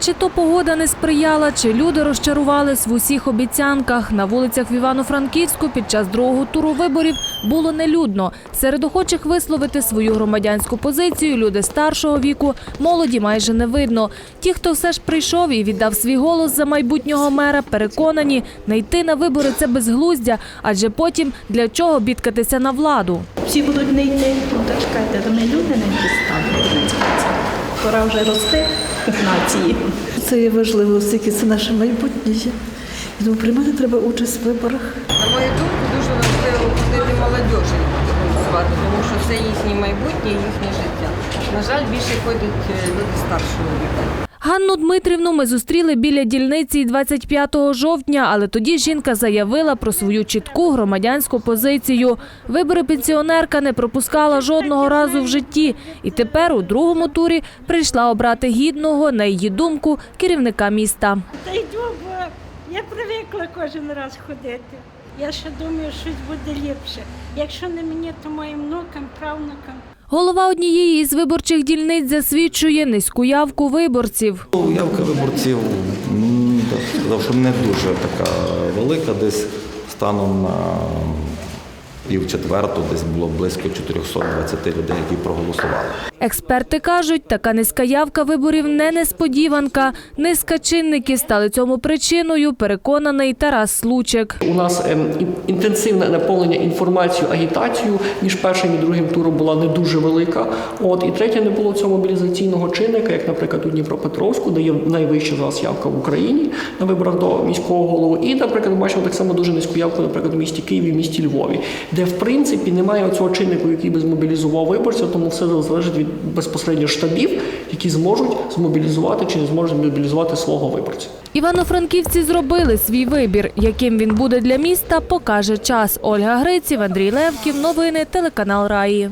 Чи то погода не сприяла, чи люди розчарувались в усіх обіцянках. На вулицях в Івано-Франківську під час другого туру виборів було нелюдно. Серед охочих висловити свою громадянську позицію люди старшого віку, молоді майже не видно. Ті, хто все ж прийшов і віддав свій голос за майбутнього мера, переконані, не йти на вибори це безглуздя, адже потім для чого бідкатися на владу. Всі будуть не йти. Ну так чекайте, то ми люди не дістанемо. Пора вже рости нації. Це є важливо, оскільки це наше майбутнє. І тому приймати треба участь в виборах. На мою думку, дуже важливо ходити молодіжі голосувати, тому що це їхнє майбутнє, їхнє життя. На жаль, більше ходять е, люди старшого віку. Ганну Дмитрівну ми зустріли біля дільниці 25 жовтня, але тоді жінка заявила про свою чітку громадянську позицію. Вибори пенсіонерка не пропускала жодного разу в житті. І тепер у другому турі прийшла обрати гідного, на її думку, керівника міста. Та йду, бо я привикла кожен раз ходити. Я ще думаю, щось буде ліпше. Якщо не мені, то моїм внукам, правнукам. Голова однієї із виборчих дільниць засвідчує низьку явку виборців. Ну, Явка виборців сказав, що не дуже така велика. Десь станом на пів четверту, десь було близько 420 людей, які проголосували. Експерти кажуть, така низька явка виборів не несподіванка. Низка чинників стали цьому причиною, переконаний Тарас Случик. У нас ем, інтенсивне наповнення інформацією, агітацією між першим і другим туром була не дуже велика. От і третє, не було цього мобілізаційного чинника, як, наприклад, у Дніпропетровську, де є найвища зараз явка в Україні на виборах до міського голови. І, наприклад, бачимо так само дуже низьку явку, наприклад, у місті Києві, в місті Львові, де в принципі немає цього чиннику, який би змобілізував виборців, тому все залежить від безпосередньо штабів, які зможуть змобілізувати чи не зможуть змобілізувати свого виборця. Івано-франківці зробили свій вибір. Яким він буде для міста, покаже час. Ольга Гриців, Андрій Левків. Новини телеканал Раї.